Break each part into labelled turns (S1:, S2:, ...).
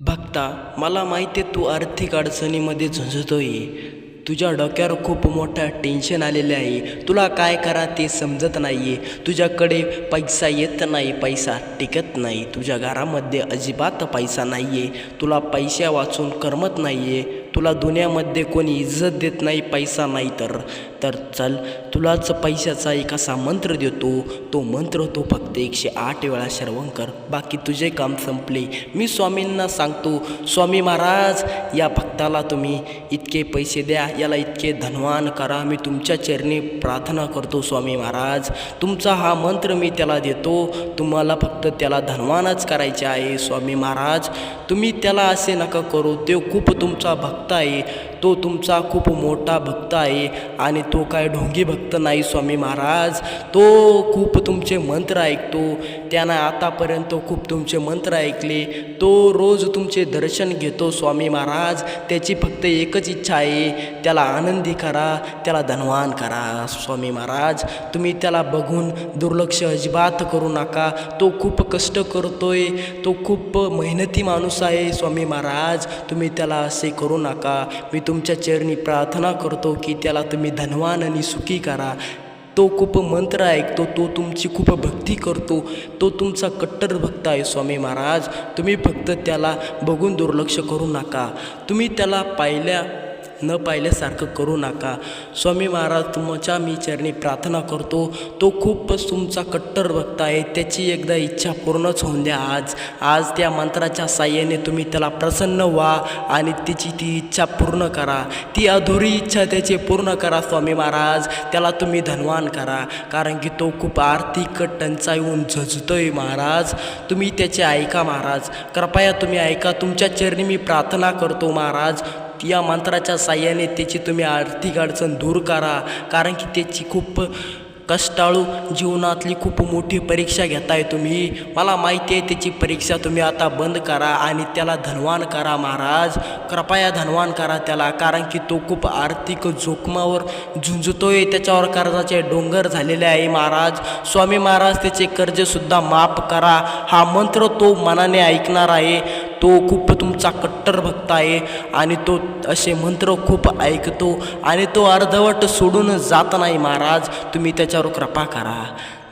S1: भक्ता मला माहिती आहे तू आर्थिक अडचणीमध्ये झुंजतोय. तुझ्या डोक्यावर खूप मोठं टेन्शन आलेलं आहे. तुला काय करा ते समजत नाही आहे तुझ्याकडे पैसा येत नाही पैसा टिकत नाही. तुझ्या घरामध्ये अजिबात पैसा नाही आहे तुला पैशा वाचून करमत नाही आहे तुला दुनियामध्ये कोणी इज्जत देत नाही पैसा नाही तर? तर चल तुलाच पैशाचा एक असा मंत्र देतो. तो मंत्र होतो फक्त एकशे आठ वेळा श्रवण कर. बाकी तुझे काम संपले. मी स्वामींना सांगतो स्वामी महाराज या भक्ताला तुम्ही इतके पैसे द्या. याला इतके धनवान करा. मी तुमच्या चरणी प्रार्थना करतो स्वामी महाराज. तुमचा हा मंत्र मी त्याला देतो. तुम्हाला फक्त त्याला धनवानच करायचे आहे स्वामी महाराज. तुम्ही त्याला असे नका करू. तो खूप तुमचा भक्त आहे तो तुमचा खूप मोठा भक्त आहे आणि तो काय ढोंगी भक्त नाही स्वामी महाराज. तो खूप तुमचे मंत्र ऐकतो. त्यानं आतापर्यंत खूप तुमचे मंत्र ऐकले. तो रोज तुमचे दर्शन घेतो स्वामी महाराज. त्याची फक्त एकच इच्छा आहे. त्याला आनंदी करा त्याला धनवान करा स्वामी महाराज. तुम्ही त्याला बघून दुर्लक्ष अजिबात करू नका. तो खूप कष्ट करतोय. तो खूप मेहनती माणूस आहे स्वामी महाराज. तुम्ही त्याला असे करू नका. मी तुमच्या चरणी प्रार्थना करतो की त्याला तुम्ही धनवान आणि सुखी करा. तो खूप मंत्र ऐकतो तो तुमची खूप भक्ती करतो तो तुमचा कट्टर भक्त आहे स्वामी महाराज. तुम्ही फक्त त्याला बघून दुर्लक्ष करू नका. तुम्ही त्याला पाहिल्या न पाहिल्यासारखं करू नका. स्वामी महाराज तुमच्या मी चरणी प्रार्थना करतो. तो खूपच तुमचा कट्टर भक्त आहे. त्याची एकदा इच्छा पूर्णच होऊन द्या आज. आज त्या मंत्राच्या साह्याने तुम्ही त्याला प्रसन्न व्हा आणि तिची ती इच्छा पूर्ण करा. ती अधुरी इच्छा त्याची पूर्ण करा स्वामी महाराज. त्याला तुम्ही धनवान करा. कारण की तो खूप आर्थिक टंचाईहून झजतोय महाराज. तुम्ही त्याचे ऐका महाराज. कृपया तुम्ही ऐका. तुमच्या चरणी मी प्रार्थना करतो महाराज. या मंत्राच्या साह्याने त्याची तुम्ही आर्थिक अडचण दूर करा. कारण की त्याची खूप कष्टाळू जीवनातली खूप मोठी परीक्षा घेताय तुम्ही. मला माहिती आहे त्याची परीक्षा तुम्ही आता बंद करा आणि त्याला धनवान करा महाराज. कृपया धनवान करा त्याला कारण की तो खूप आर्थिक जोखमावर झुंजतोय. त्याच्यावर कर्जाचे डोंगर झालेले आहे महाराज. स्वामी महाराज त्याचे कर्जसुद्धा माफ करा. हा मंत्र तो मनाने ऐकणार आहे. तो खूप तुमचा कट कट्टर भक्त आहे आणि तो असे मंत्र खूप ऐकतो. आणि तो अर्धवट सोडून जात नाही महाराज. तुम्ही त्याच्यावर कृपा करा.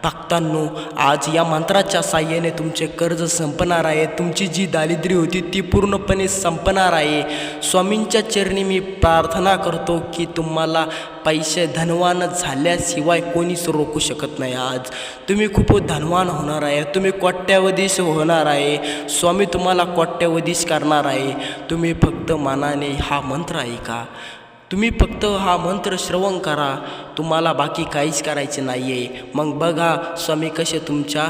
S1: भक्तांनो आज या मंत्राच्या साह्याने तुमचे कर्ज संपणार आहे. तुमची जी दारिद्र्य होती ती पूर्णपणे संपणार आहे. स्वामींच्या चरणी मी प्रार्थना करतो की तुम्हाला पैसे धनवान झाल्याशिवाय कोणीच रोखू शकत नाही आज. तुम्ही खूप धनवान होणार आहे. तुम्ही कोट्यावधीश होणार आहे. स्वामी तुम्हाला कोट्यावधीश करणार आहे. तुम्ही फक्त मनाने हा मंत्र ऐका. तुम्ही फक्त हा मंत्र श्रवण करा. तुम्हाला बाकी काहीच करायचे नाही आहे मग बघा स्वामी कसे तुमच्या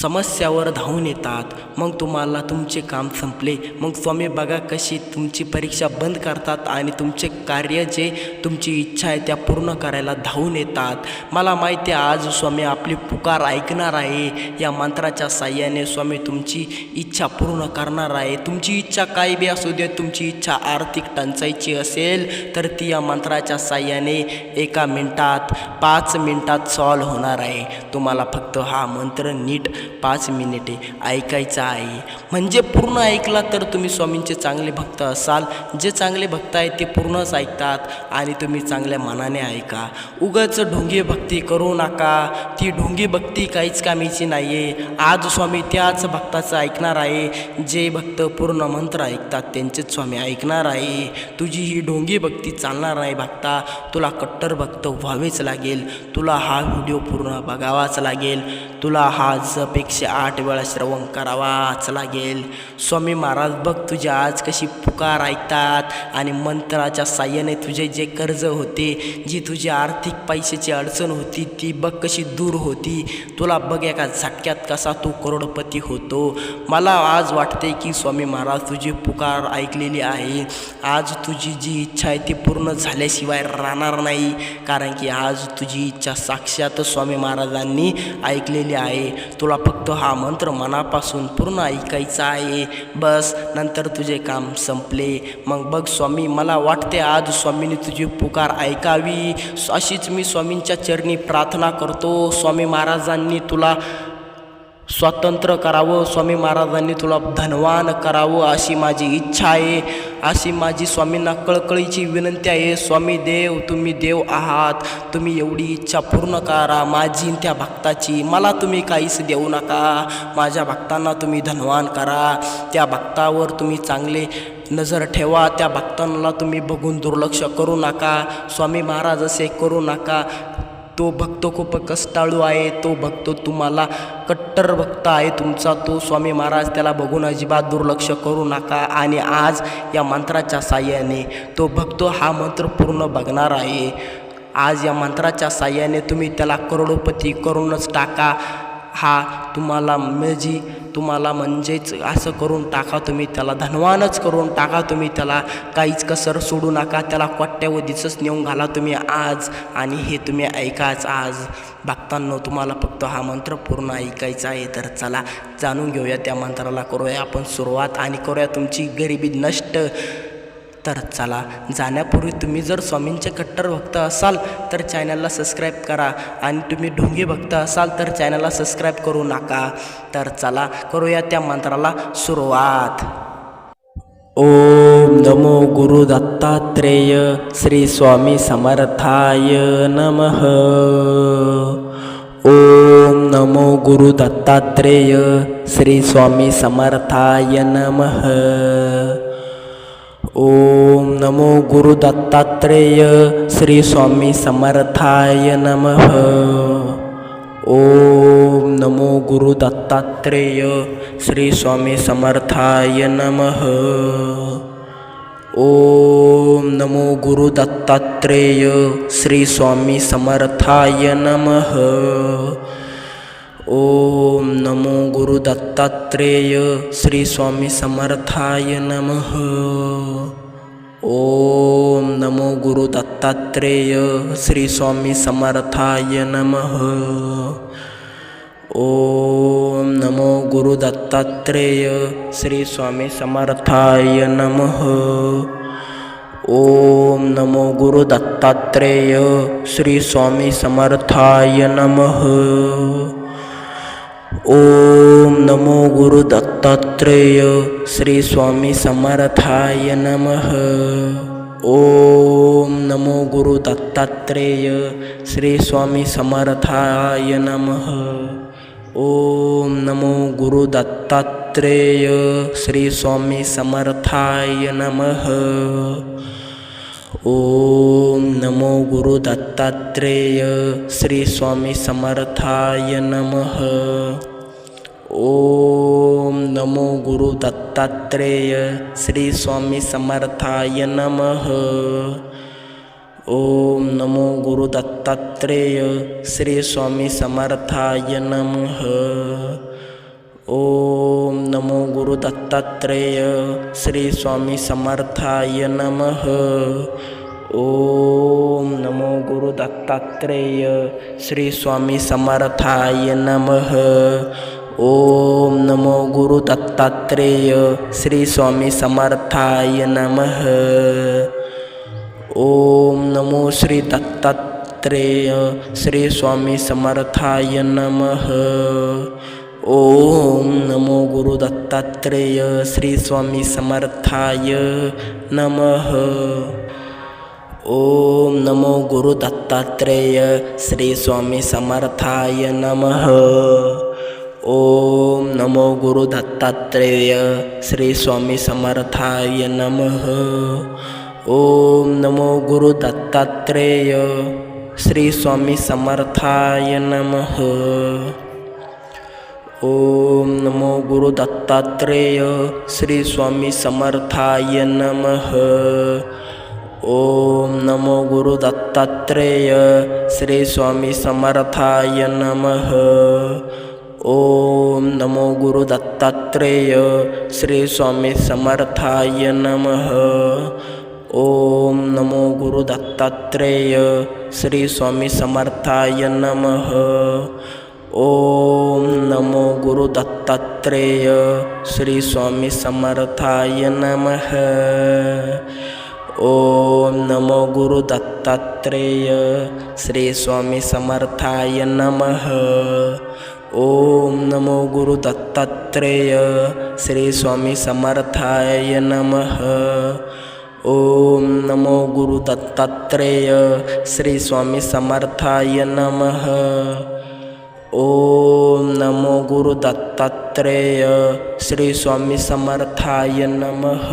S1: समस्यावर धावून येतात. मग तुम्हाला तुमचे काम संपले. मग स्वामी बघा कशी तुमची परीक्षा बंद करतात आणि तुमचे कार्य जे तुमची इच्छा आहे त्या पूर्ण करायला धावून येतात. मला माहिती आहे आज स्वामी आपली पुकार ऐकणार आहे. या मंत्राच्या साह्याने स्वामी तुमची इच्छा पूर्ण करणार आहे. तुमची इच्छा काय बी असू दे तुमची इच्छा आर्थिक टंचाईची असेल तर ती या मंत्राच्या साह्याने एका मिनटात पाच मिनटात सॉल्व होणार आहे. तुम्हाला फक्त हा मंत्र नीट पाच मिनिटे ऐकायचं आहे. म्हणजे पूर्ण ऐकला तर तुम्ही स्वामींचे चांगले भक्त असाल. जे चांगले भक्त आहेत ते पूर्णच ऐकतात आणि तुम्ही चांगल्या मनाने ऐका. उगाच ढोंगी भक्ती करू नका. ती ढोंगी भक्ती काहीच कामीची नाही आहे आज स्वामी त्याच भक्ताचं ऐकणार आहे. जे भक्त पूर्ण मंत्र ऐकतात त्यांचेच स्वामी ऐकणार आहे. तुझी ही ढोंगी भक्ती चालणार नाही भक्ता. तुला कट्टर भक्त व्हावेच लागेल. तुला हा व्हिडिओ पूर्ण बघावाच लागेल. तुला हा जप अपेक्षा आठ वेळा श्रवण करावाच लागेल. स्वामी महाराज बघ तुझी आज कशी पुकार ऐकतात आणि मंत्राच्या साह्याने तुझे जे कर्ज होते जी तुझी आर्थिक पैशाची अडचण होती ती बघ कशी दूर होती. तुला बघ एका झटक्यात कसा तू करोडपती होतो. मला आज वाटते की स्वामी महाराज तुझी पुकार ऐकलेली आहे. आज तुझी जी इच्छा आहे ती पूर्ण झाल्याशिवाय राहणार नाही. कारण की आज तुझी इच्छा साक्षात स्वामी महाराजांनी ऐकलेली आहे. तुला फक्त हा मंत्र मनापासून पूर्ण ऐकायचा आहे. बस नंतर तुझे काम संपले. मग बघ स्वामी मला वाटते आज स्वामींनी तुझी पुकार ऐकावी. अशीच मी स्वामींच्या चरणी प्रार्थना करतो. स्वामी महाराजांनी तुला स्वातंत्र्य करावं स्वामी महाराजांनी तुला धनवान करावं अशी माझी इच्छा आहे. अशी माझी स्वामींना कळकळीची विनंती आहे. स्वामी देव तुम्ही देव आहात. तुम्ही एवढी इच्छा पूर्ण करा. माझी त्या भक्ताची. मला तुम्ही काहीच देऊ नका. माझ्या भक्तांना तुम्ही धनवान करा. त्या भक्तावर तुम्ही चांगले नजर ठेवा. त्या भक्तांना तुम्ही बघून दुर्लक्ष करू नका. स्वामी महाराज असे करू नका. तो भक्त खूप कष्टाळू आहे तो भक्त तुम्हाला कट्टर भक्त आहे तुमचा. तो स्वामी महाराज त्याला बघून अजिबात दुर्लक्ष करू नका. आणि आज या मंत्राच्या साह्याने तो भक्त हा मंत्र पूर्ण बघणार आहे. आज या मंत्राच्या साह्याने तुम्ही त्याला करोडोपती करूनच टाका. हा तुम्हाला म्हणजे तुम्हाला म्हणजेच असं करून टाका तुम्ही त्याला धनवानच करून टाका तुम्ही त्याला काहीच कसर सोडू नका त्याला कोट्यावधीचंच नेऊन घाला तुम्ही आज आणि हे तुम्ही ऐकाच आज. भक्तांनो तुम्हाला फक्त हा मंत्र पूर्ण ऐकायचा आहे तर चला जाणून घेऊया त्या मंत्राला. करूया आपण सुरुवात आणि करूया तुमची गरिबी नष्ट तर चला जाण्यापूर्वी तुम्ही जर स्वामींचे कट्टर भक्त असाल तर चॅनलला सबस्क्राईब करा आणि तुम्ही ढोंगी भक्त असाल तर चॅनलला सबस्क्राईब करू नका. तर चला करूया त्या मंत्राला सुरुवात. ओम नमो गुरु दत्तात्रेय श्री स्वामी समर्थाय नम. ओम नमो गुरु दत्तात्रेय श्री स्वामी समर्थाय नमः. ओम नमो गुरु दत्तात्रेय श्री स्वामी समर्थाय नम। ओम नमो गुरु दत्तात्रेय श्री स्वामी समर्थाय नम। ओम नमो गुरु दत्तात्रेय श्री स्वामी समर्थाय नमः। ओम नमो गुरु दत्तात्रेय श्री स्वामी समर्थाय नम। ओम नमो गुरु दत्तात्रेय श्री स्वामी समर्थाय नम। ओम नमो गुरु दत्तात्रेय श्री स्वामी समर्थाय नमः। ओम नमो गुरु दत्तात्रेय श्री स्वामी समर्थाय नमः। ओम नमो गुरु दत्तात्रेय श्री स्वामी समर्थाय नमः। ओम नमो गुरु दत्तात्रेय श्री स्वामी समर्थाय नमः। ओम नमो गुरु दत्तात्रेय श्री स्वामी समर्थाय नमः। ओम नमो गुरु दत्तात्रेय श्री स्वामी समर्थाय नमः। ओम नमो गुरु दत्तात्रेय श्री स्वामी समर्थाय नम। ओम नमो गुरु दत्तात्रेय श्री स्वामी समर्थाय नम। ओम नमो गुरु दत्तात्रेय श्री स्वामी समर्थाय नम। ओम नमो गुरु दत्तात्रेय श्री स्वामी समर्थाय नमः। ओम नमो गुरु दत्तात्रेय श्री स्वामी समर्थाय नमः। ओम नमो श्री दत्तात्रेय श्री स्वामी समर्थाय नमः। ओम नमो गुरु दत्तात्रेय श्री स्वामी समर्थाय नमः। ओम नमो गुरु दत्तात्रेय श्री स्वामी समर्थाय नमः। ओम नमो गुरु दत्तात्रेय श्री स्वामी समर्थाय नमः। ओम नमो गुरु दत्तात्रेय श्री स्वामी समर्थाय नमः। ओम नमो गुरु दत्तात्रेय श्री स्वामी समर्थाय नमः। ओम नमो गुरु दत्तात्रेय श्री स्वामी समर्थाय नमः। ओम नमो गुरु दत्तात्रेय श्री स्वामी समर्थाय नमः। ओम नमो गुरु दत्तात्रेय श्री स्वामी समर्थाय नमः। ओम नमो गुरु दत्तात्रेय श्री स्वामी समर्थाय नमः। ओम नमो गुरु दत्तात्रेय श्री स्वामी समर्थाय नमः। ओम नमो गुरु दत्तात्रेय श्री स्वामी समर्थाय नमः। ओम नमो गुरु दत्तात्रेय श्री स्वामी समर्थाय नमः। ओम नमो गुरु दत्तात्रेय श्री स्वामी समर्थाय नमः।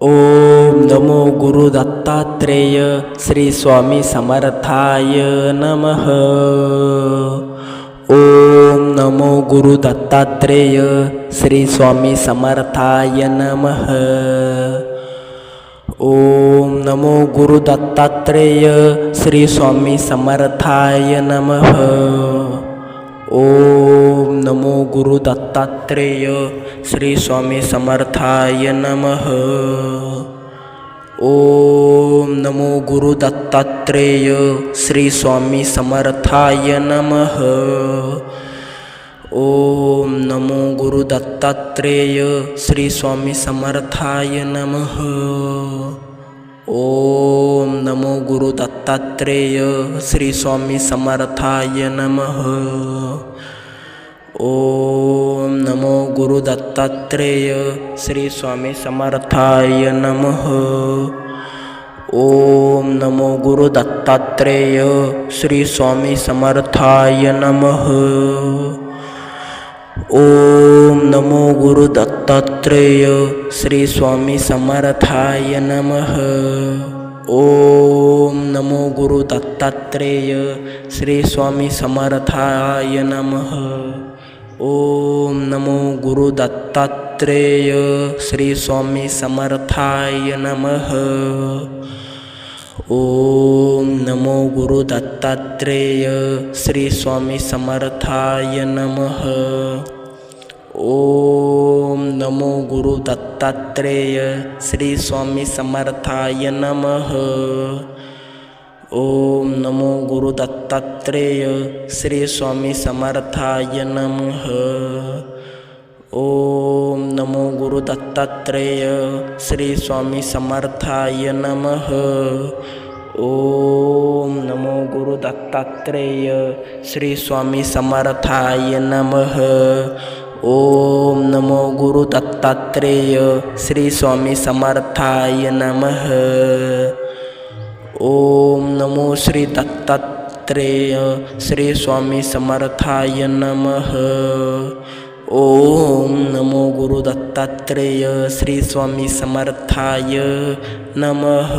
S1: ओम नमो गुरु दत्तात्रेय श्री स्वामी समर्थाय नमः। नमो गुरु दत्तात्रेय श्री स्वामी समर्थाय नमः। ओम नमो गुरु दत्तात्रेय श्री स्वामी समर्थाय नमः। ओम नमो गुरु दत्तात्रेय श्री स्वामी समर्थाय नमः। ओम नमो गुरु दत्तात्रेय श्री स्वामी समर्थाय नमः। ॐ नमो गुरुदत्तात्रेय श्रीस्वामिसमर्थाय नमः। ॐ नमो गुरुदत्तात्रेय श्रीस्वामिसमर्थाय नमः। ॐ नमो गुरुदत्तात्रेय श्रीस्वामिसमर्थाय नमः। ॐ नमो गुरुदत्तात्रेय श्रीस्वामिसमर्थाय नमः। ओम नमो गुरु दत्तात्रेय श्री स्वामी समर्थाय नमः। ओम नमो गुरु दत्तात्रेय श्री स्वामी समर्थाय नमः। ओम नमो गुरु दत्तात्रेय श्री स्वामी समर्थाय नमः। ओम नमो गुरु दत्तात्रेय श्री स्वामी समर्थाय नमः। ओम नमो गुरु दत्तात्रेय श्री स्वामी समर्थाय नमः। ओम नमो गुरु दत्तात्रेय श्री स्वामी समर्थाय नमः। ओम नमो गुरु दत्तात्रेय श्री स्वामी समर्थाय नमः। ओम नमो गुरु दत्तात्रेय श्री स्वामी समर्थाय नमः। ओम नमो गुरु दत्तात्रेय श्री स्वामी समर्थाय नमः। ओम नमो श्री दत्तात्रेय श्री स्वामी समर्थाय नमः। ओम नमो गुरु दत्तात्रेय श्री स्वामी समर्थाय नमः।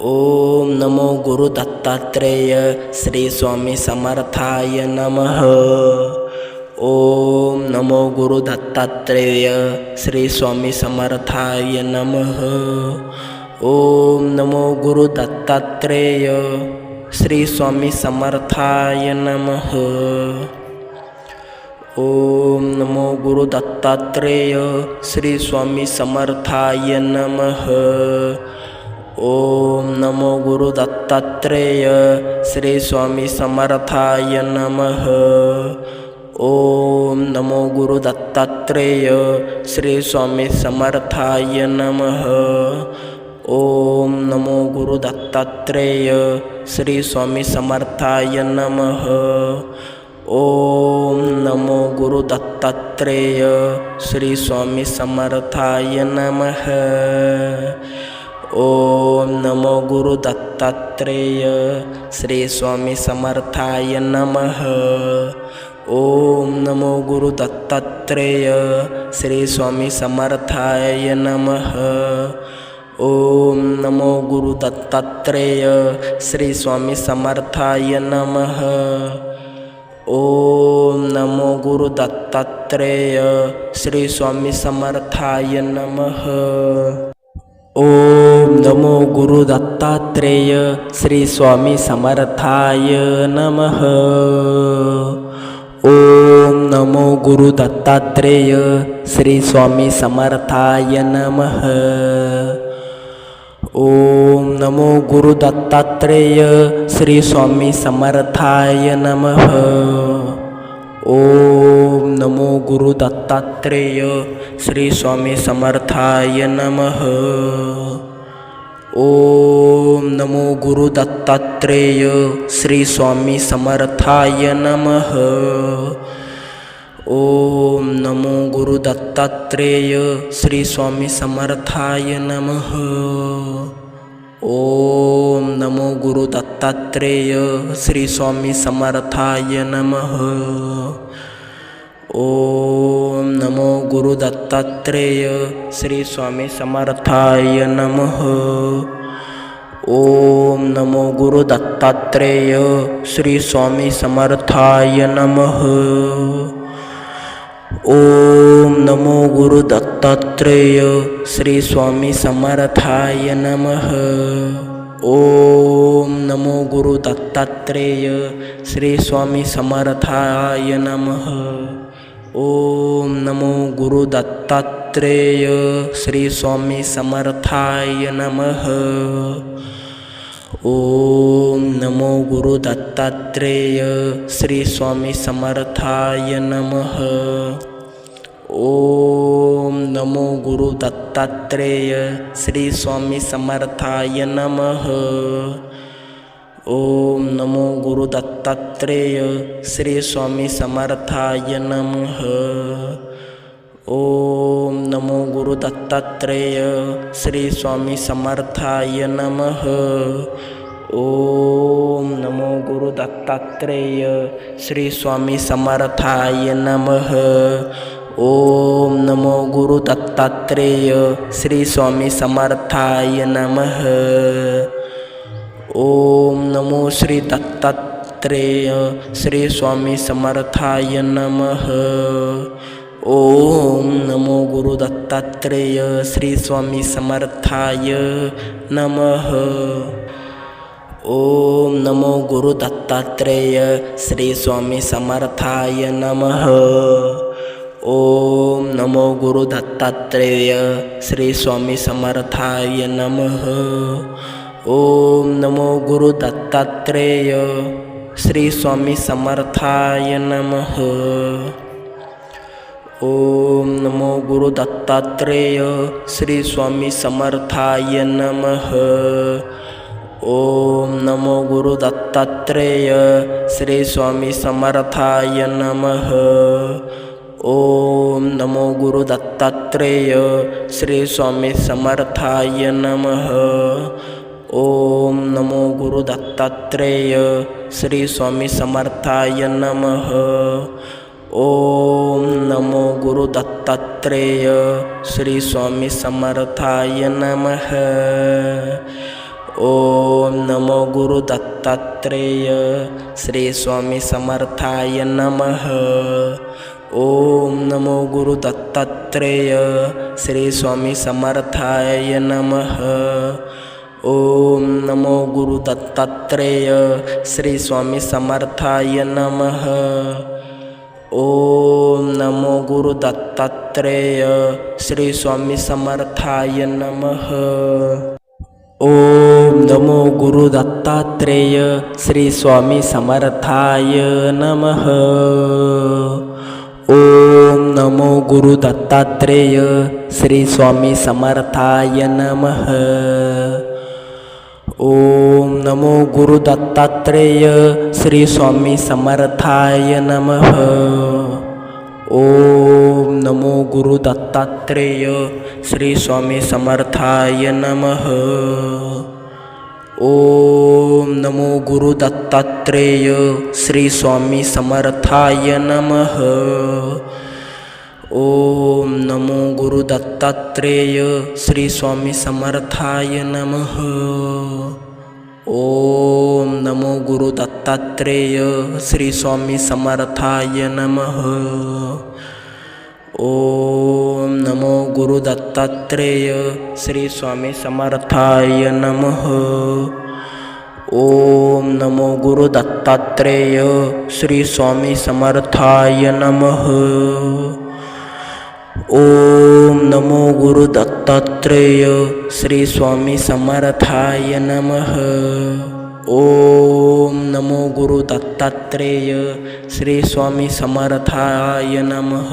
S1: ओम नमो गुरु दत्तात्रेय श्री स्वामी समर्थाय नमः। ओम नमो गुरु दत्तात्रेय श्री स्वामी समर्थाय नमः। ओम नमो गुरु दत्तात्रेय श्री स्वामी समर्थाय नमः। ओम नमो गुरु दत्तात्रेय श्री स्वामी समर्थाय नमः। ओम नमो गुरु दत्तात्रेय श्री स्वामी समर्थाय नमः। ओम नमो गुरु दत्तात्रेय श्री स्वामी समर्थाय नमः। ओम नमो गुरु दत्तात्रेय श्री स्वामी समर्थाय नमः। ओम नमो गुरु दत्तात्रेय श्री स्वामी समर्थाय नमः। ओम नमो गुरु दत्तात्रेय श्री स्वामी समर्थाय नमः। ओम नमो गुरु दत्तात्रेय श्री स्वामी समर्थाय नमः। ओम नमो गुरु दत्तात्रेय श्री स्वामी समर्थाय नमः। ओम नमो गुरु दत्तात्रेय श्री स्वामी समर्थाय नमः। ओम नमो गुरु दत्तात्रेय श्री स्वामी समर्थाय नमः। ओम नमो गुरु दत्तात्रेय श्री स्वामी समर्थाय नमः। ओम नमो गुरु दत्तात्रेय श्री स्वामी समर्थाय नम। ओम नमो गुरु दत्तात्रेय श्री स्वामी समर्थाय नम। ओम नमो गुरु दत्तात्रेय श्री स्वामी समर्थाय नमः। ओम नमो गुरु दत्तात्रेय श्री स्वामी समर्थाय नम। ओम नमो गुरु दत्तात्रेय श्री स्वामी समर्थाय नम। ओम नमो गुरु दत्तात्रेय श्री स्वामी समर्थाय नमः। ओम नमो गुरु दत्तात्रेय श्री स्वामी समर्थाय नमः। ओम नमो गुरु दत्तात्रेय श्री स्वामी समर्थाय नमः। ओम नमो गुरु दत्तात्रेय श्री स्वामी समर्थाय नमः। ओम नमो गुरु दत्तात्रेय श्री स्वामी समर्थाय नमः। ओम नमो गुरु दत्तात्रेय श्री स्वामी समर्थाय नमः। ओम नमो गुरु दत्तात्रेय श्री स्वामी समर्थाय नमः। ओम नमो गुरु दत्तात्रेय श्री स्वामी समर्थाय नमः। ओम नमो गुरु दत्तात्रेय श्री स्वामी समर्थाय नमः। ओम नमो गुरु दत्तात्रेय श्री स्वामी समर्थाय नमः। ओम नमो गुरु दत्तात्रेय श्री स्वामी समर्थाय नमः। ओम नमो श्री दत्तात्रेय श्री स्वामी समर्थाय नमः। ओम नमो गुरु दत्तात्रेय श्री स्वामी समर्थाय नमः। ओम नमो गुरु दत्तात्रेय श्री स्वामी समर्थाय नमः। ओम नमो गुरु दत्तात्रेय श्री स्वामी समर्थाय नमः। ओम नमो गुरु दत्तात्रेय श्री स्वामी समर्थाय नम। ओम नमो गुरु दत्तात्रेय श्री स्वामी समर्थाय नम। ओम नमो गुरु दत्तात्रेय श्री स्वामी समर्थाय नमः। ओम नमो गुरु दत्तात्रेय श्री स्वामी समर्थाय नमः। ओम नमो गुरु दत्तात्रेय श्री स्वामी समर्थाय नमः। ओम नमो गुरु दत्तात्रेय श्री स्वामी समर्थाय नमः। ओम नमो गुरु दत्तात्रेय श्री स्वामी समर्थाय नमः। ओम नमो गुरु दत्तात्रेय श्री स्वामी समर्थाय नमः। ओम नमो गुरु दत्तात्रेय श्री स्वामी समर्थाय नमः। ओम नमो गुरु दत्तात्रेय श्री स्वामी समर्थाय नमः। ओम नमो गुरु दत्तात्रेय श्री स्वामी समर्थाय नमः। ओम नमो गुरु दत्तात्रेय श्री स्वामी समर्थाय नम। ओम नमो गुरु दत्तात्रेय श्री स्वामी समर्थाय नम। ओम नमो गुरु दत्तात्रेय श्री स्वामी समर्थाय नमः। ओम नमो गुरु दत्तात्रेय श्री स्वामी समर्थाय नमः। ओम नमो गुरु दत्तात्रेय श्री स्वामी समर्थाय नमः। ओम नमो गुरु दत्तात्रेय श्री स्वामी समर्थाय नमः। ओम नमो गुरु दत्तात्रेय श्री स्वामी समर्थाय नमः। ओम नमो गुरु दत्तात्रेय श्री स्वामी समर्थाय नमः। ओम नमो गुरु दत्तात्रेय श्री स्वामी समर्थाय नमः। ओम नमो गुरु दत्तात्रेय श्री स्वामी समर्थाय नमः।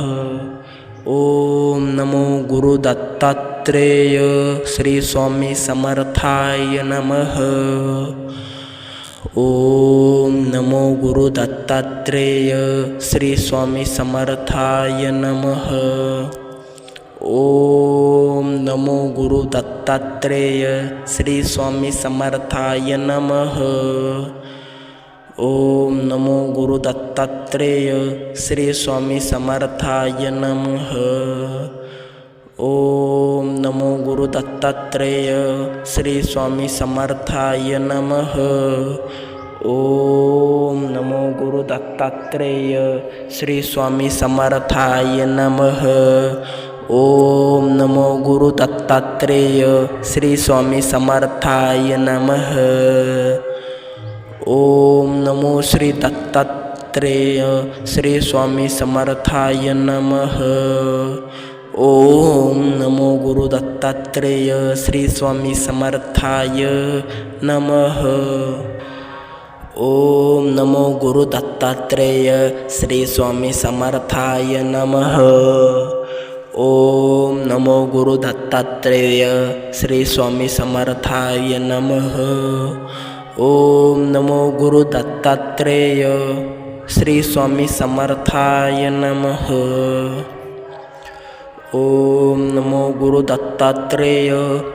S1: ओम नमो गुरु दत्तात्रेय श्री स्वामी समर्थाय नमः। ओम नमो गुरु दत्तात्रेय श्री स्वामी समर्थाय नमः। ओम नमो गुरु दत्तात्रेय श्री स्वामी समर्थाय नमः। ओम नमो गुरु दत्तात्रेय श्री स्वामी समर्थाय नमः। ओम नमो गुरु दत्तात्रेय श्री स्वामी समर्थाय नमः। ओम नमो गुरु दत्तात्रेय श्री स्वामी समर्थाय नमः। ओम नमो गुरु दत्तात्रेय श्री स्वामी समर्थाय नमः। ओम नमो श्री दत्तात्रेय श्री स्वामी समर्थाय नमः। ओम नमो गुरु दत्तात्रेय श्री स्वामी समर्थाय नमः। ओम नमो गुरु दत्तात्रेय श्री स्वामी समर्थाय नमः। ओम नमो गुरु दत्तात्रेय श्री स्वामी समर्थाय नमः। ओम नमो गुरु दत्तात्रेय श्री स्वामी समर्थाय नमः। ओम नमो गुरु दत्तात्रेय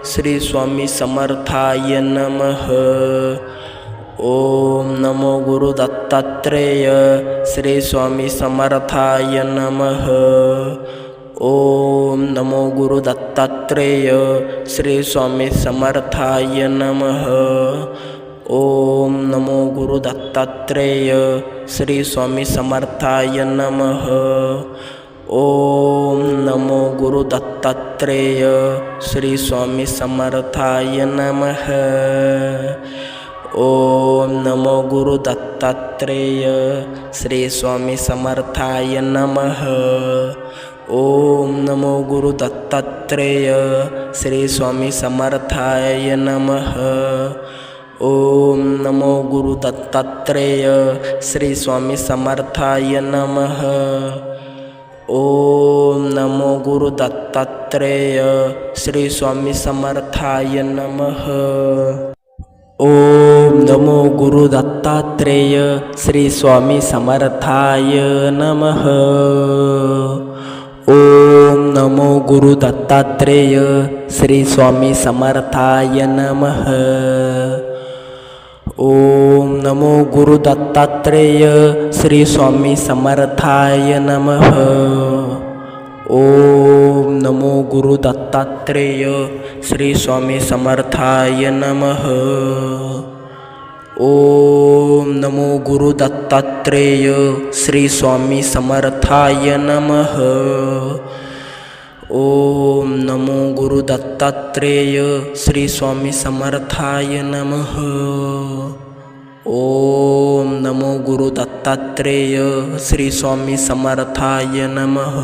S1: श्री स्वामी समर्थाय नमः। ओम नमो गुरु दत्तात्रेय श्री स्वामी समर्थाय नमः। ओम नमो गुरु दत्तात्रेय श्री स्वामी समर्थाय नमः। ओम नमो गुरु दत्तात्रेय श्री स्वामी समर्थाय नमः। ओम नमो गुरु दत्तात्रेय श्री स्वामी समर्थाय नमः। ओम नमो गुरु दत्तात्रेय श्री स्वामी समर्थाय नमः। ओम नमो गुरु दत्तात्रेय श्री स्वामी समर्थाय नमः। ओम नमो गुरु दत्तात्रेय श्री स्वामी समर्थाय नमः। ओम नमो गुरु दत्तात्रेय श्री स्वामी समर्थाय नमः। ओम नमो गुरु दत्तात्रेय श्री स्वामी समर्थाय नमः। ओम नमो गुरु दत्तात्रेय श्री स्वामी समर्थाय नमः। ओम नमो गुरु दत्तात्रेय श्री स्वामी समर्थाय नम। ओम नमो गुरु दत्तात्रेय श्री स्वामी समर्थाय नम। ओम नमो गुरु दत्तात्रेय श्री स्वामी समर्थाय नमः। ओम नमो गुरु दत्तात्रेय श्री स्वामी समर्थाय नम। ओम नमो गुरु दत्तात्रेय श्री स्वामी समर्थाय नमः।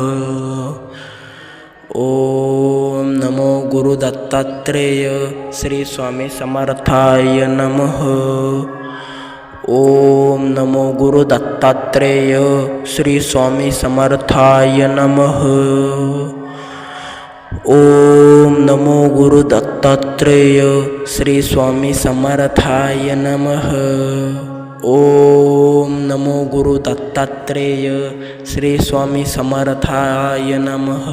S1: ओम नमो गुरु दत्तात्रेय श्री स्वामी समर्थाय नमः। ओम नमो गुरु दत्तात्रेय श्री स्वामी समर्थाय नमः। ओम नमो गुरु दत्तात्रेय श्री स्वामी समर्थाय नमः। ओम नमो गुरु दत्तात्रेय श्री स्वामी समर्थाय नमः।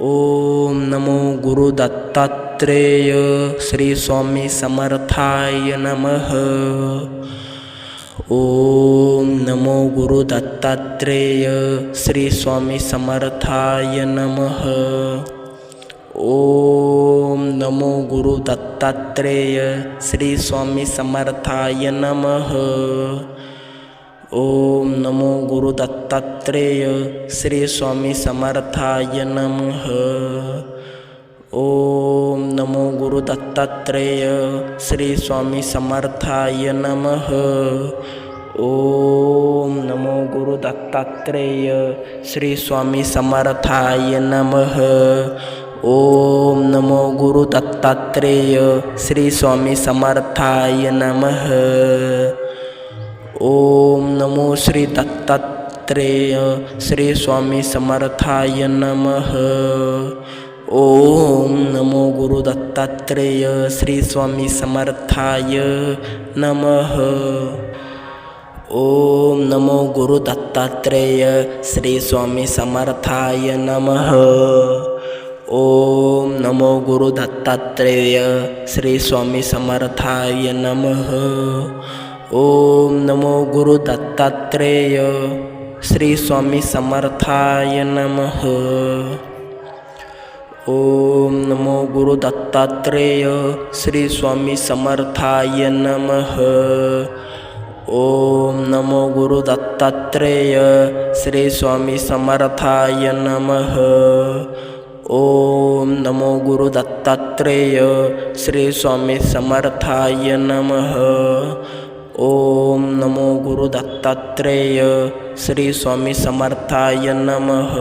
S1: ओम नमो गुरु दत्तात्रेय श्री स्वामी समर्थाय नमः। ओम नमो गुरु दत्तात्रेय श्री स्वामी समर्थाय नमः। ओम नमो गुरु दत्तात्रेय श्री स्वामी समर्थाय नमः। ओम नमो गुरु दत्तात्रेय श्री स्वामी समर्थाय नम। ओम नमो गुरु दत्तात्रेय श्री स्वामी समर्थाय नम। ओम नमो गुरु दत्तात्रेय श्री स्वामी समर्थाय नमः। ओम नमो गुरु दत्तात्रेय श्री स्वामी समर्थाय नमः। ओम नमो श्री दत्तात्रेय श्री स्वामी समर्थाय नमः। ओम नमो गुरु दत्तात्रेय श्री स्वामी समर्थाय नमः। ओम नमो गुरु दत्तात्रेय श्री स्वामी समर्थाय नमः। ओम नमो गुरु दत्तात्रेय श्री स्वामी समर्थाय नमः। ओम नमो गुरु दत्तात्रेय श्री स्वामी समर्थाय नम। ओम नमो गुरु दत्तात्रेय श्री स्वामी समर्थाय नमः। ओम नमो गुरु दत्तात्रेय श्री स्वामी समर्थाय नमः। ओम नमो गुरु दत्तात्रेय श्री स्वामी समर्थाय नमः। ओम नमो गुरु दत्तात्रेय श्री स्वामी समर्थाय नमः।